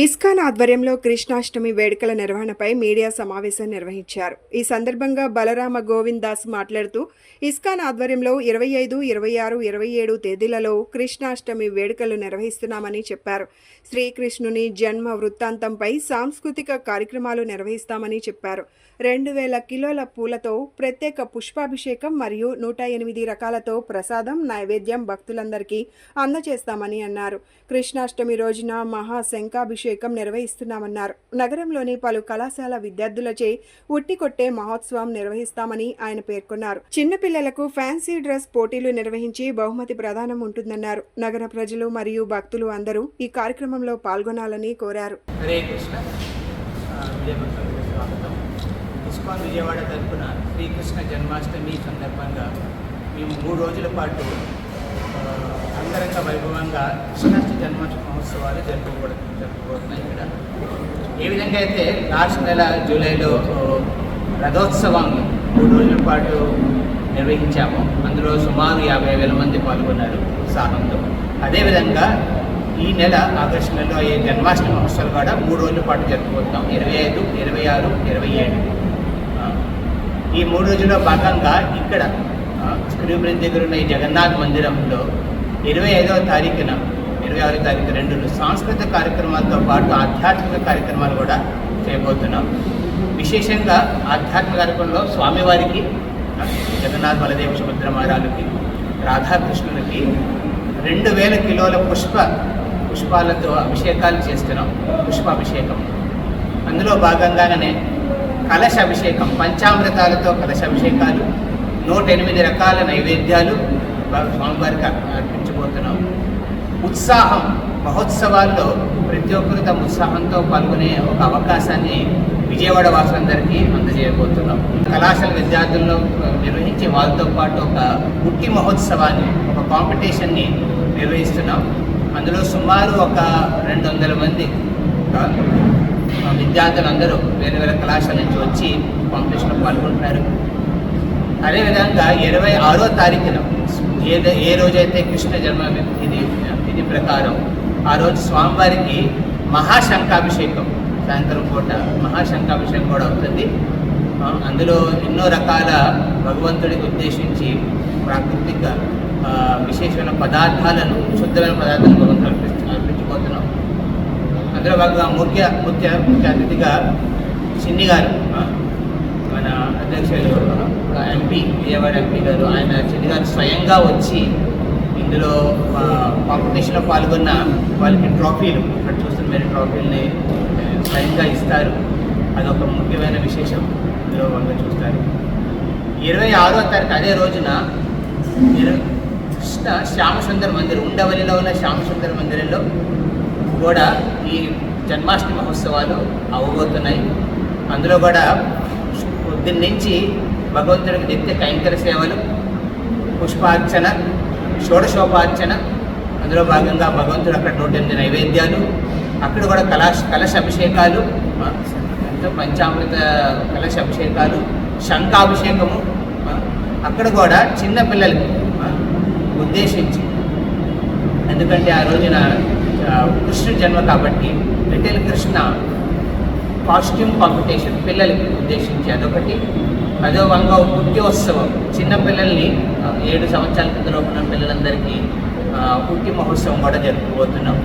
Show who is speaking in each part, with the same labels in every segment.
Speaker 1: ISKCON ఆధ్వర్యంలో కృష్ణాష్టమి వేడుకల నిర్వహణపై మీడియా సమావేశం నిర్వహించారు. ఈ సందర్భంగా బలరామ గోవింద్ దాస్ మాట్లాడుతూ ఇస్కాన్ ఆధ్వర్యంలో ఇరవై ఐదు ఇరవై ఆరు ఇరవై ఏడు తేదీలలో కృష్ణాష్టమి వేడుకలు నిర్వహిస్తున్నామని చెప్పారు. శ్రీకృష్ణుని జన్మ వృత్తాంతంపై సాంస్కృతిక కార్యక్రమాలు నిర్వహిస్తామని చెప్పారు. రెండు వేల కిలోల పూలతో ప్రత్యేక పుష్పాభిషేకం మరియు నూట ఎనిమిది రకాలతో ప్రసాదం నైవేద్యం భక్తులందరికీ అందజేస్తామని అన్నారు. కృష్ణాష్టమి రోజున మహా అభిషేకం నిర్వహిస్తున్నామన్నారు. నగరంలోని పలు కళాశాల విద్యార్థులచే ఉట్టికొట్టే మహోత్సవం నిర్వహిస్తామని ఆయన పేర్కొన్నారు. చిన్నపిల్లలకు ఫ్యాన్సీ డ్రెస్ పోటీలు నిర్వహించి బహుమతి ప్రదానం ఉంటుందన్నారు. నగర ప్రజలు మరియు భక్తులు అందరూ ఈ కార్యక్రమంలో పాల్గొనాలని కోరారు.
Speaker 2: ఇస్కాన్ విజయవాడ తరపున శ్రీకృష్ణ జన్మాష్టమి సందర్భంగా మేము మూడు రోజుల పాటు ఆ, అంగరంగ వైభవంగా కృష్ణ జన్మాష్టమి ఉత్సవాలు జరుపుకోవడం జరుపుకోబోతున్నాయి ఇక్కడ. ఏ విధంగా అయితే లాస్ట్ నెల జూలైలో రథోత్సవం మూడు రోజుల పాటు నిర్వహించాము. అందులో సుమారు యాభై వేల మంది పాల్గొన్నారు ఉత్సాహంతో అదేవిధంగా ఈ నెల ఆగస్టు నెలలో అయ్యే జన్మాష్టమి మహోత్సవాలు కూడా మూడు రోజుల పాటు జరుపుకుంటాం. ఇరవై ఐదు ఇరవై ఆరు ఇరవై ఏడు. ఈ మూడు రోజుల్లో భాగంగా ఇక్కడ స్క్రీన్ దగ్గర ఉన్న ఈ జగన్నాథ్ మందిరంలో ఇరవై ఐదవ తారీఖున ఇరవై ఆరో తారీఖు రెండు సాంస్కృతిక కార్యక్రమాలతో పాటు ఆధ్యాత్మిక కార్యక్రమాలు కూడా చేయబోతున్నాం. విశేషంగా ఆధ్యాత్మిక కార్యక్రమంలో స్వామివారికి జగన్నాథ్ బలదేవ సుభద్రమారాలకి రాధాకృష్ణులకి రెండు వేల కిలోల పుష్ప పుష్పాలతో అభిషేకాలు చేస్తున్నాం. పుష్పాభిషేకం. అందులో భాగంగానే కలశ అభిషేకం పంచామృతాలతో కలశ అభిషేకాలు నూట ఎనిమిది రకాల నైవేద్యాలు స్వామివారికి అర్పించబోతున్నాం. ఉత్సాహం మహోత్సవాల్లో ప్రతి ఒక్కరు తమ ఉత్సాహంతో పాల్గొనే ఒక అవకాశాన్ని విజయవాడ వాసులందరికీ అందజేయబోతున్నాం. కళాశాల విద్యార్థుల్లో నిర్వహించే వాళ్ళతో పాటు ఒక పుట్టి మహోత్సవాన్ని ఒక కాంపిటీషన్ని నిర్వహిస్తున్నాం. అందులో సుమారు ఒక రెండు వందల మంది ఆ, విద్యార్థులందరూ వేరే వేరే కళాశాల నుంచి వచ్చి కాంపిటీషన్లో పాల్గొంటున్నారు. అదేవిధంగా ఇరవై ఆరో తారీఖున ఏదో ఏ రోజైతే కృష్ణ జన్మ విధి ప్రకారం ఆ రోజు స్వామివారికి మహాశంఖాభిషేకం. సాయంత్రం పూట మహాశంఖాభిషేకం కూడా అవుతుంది. అందులో ఎన్నో రకాల భగవంతుడికి ఉద్దేశించి ప్రాకృతిక విశేషమైన పదార్థాలను శుద్ధమైన పదార్థాలను భగవంతుడు అర్పించ అర్పించబోతున్నాం అందులో భాగంగా ముఖ్య ముఖ్య ముఖ్య అతిథిగా చిన్ని గారు మన అధ్యక్షులు ఎంపీ విజయవాడ ఎంపీ గారు ఆయన చిన్ని గారు స్వయంగా వచ్చి ఇందులో కాంపిటీషన్లో పాల్గొన్న వాళ్ళకి ట్రోఫీలు ఇక్కడ చూస్తున్న మీరు ట్రోఫీలని స్వయంగా ఇస్తారు. అదొక ముఖ్యమైన విశేషం. ఇందులో వాళ్ళు చూస్తారు. ఇరవై ఆరో తారీఖు అదే రోజున కృష్ణ శ్యామసుందర మందిర్ ఉండవల్లిలో ఉన్న శ్యామసుందర మందిరంలో కూడా ఈ జన్మాష్టమి మహోత్సవాలు అవ్వబోతున్నాయి అందులో కూడా పొద్దున్న నుంచి భగవంతుడికి నిత్య కైంకర సేవలు పుష్పార్చన షోడశోపార్చన. అందులో భాగంగా భగవంతుడు అక్కడ నూట ఎనిమిది నైవేద్యాలు. అక్కడ కూడా కలాశ కలశ అభిషేకాలు పంచామృత కలశ అభిషేకాలు శంఖాభిషేకము అక్కడ కూడా చిన్న పిల్లలకి ఉద్దేశించి. ఎందుకంటే ఆ రోజున కృష్ణుడు జన్మ కాబట్టి లిటిల్ కృష్ణ కాస్ట్యూమ్ కాంపిటీషన్ పిల్లలకి ఉద్దేశించి అదొకటి. అదో వంగ పుట్టిోత్సవం చిన్నపిల్లల్ని ఏడు సంవత్సరాల కింద ఉన్న పిల్లలందరికీ పుట్టి మహోత్సవం కూడా జరుపుకోబోతున్నాం.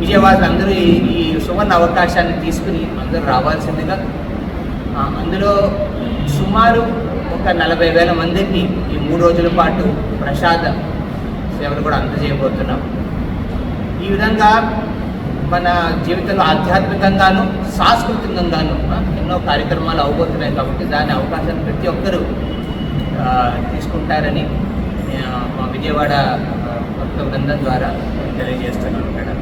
Speaker 2: విజయవాడ అందరూ ఈ ఈ సువర్ణ అవకాశాన్ని తీసుకుని అందరూ రావాల్సిందిగా అందులో సుమారు ఒక నలభై వేల మందికి ఈ మూడు రోజుల పాటు ప్రసాద సేవలు కూడా అందజేయబోతున్నాం. ఈ విధంగా మన జీవితంలో ఆధ్యాత్మికంగాను సాంస్కృతికంగాను ఎన్నో కార్యక్రమాలు అవబోతున్నాయి కాబట్టి దాని అవకాశాన్ని ప్రతి ఒక్కరూ తీసుకుంటారని మా విజయవాడ భక్త బృందం ద్వారా తెలియజేస్తున్నాను మేడం.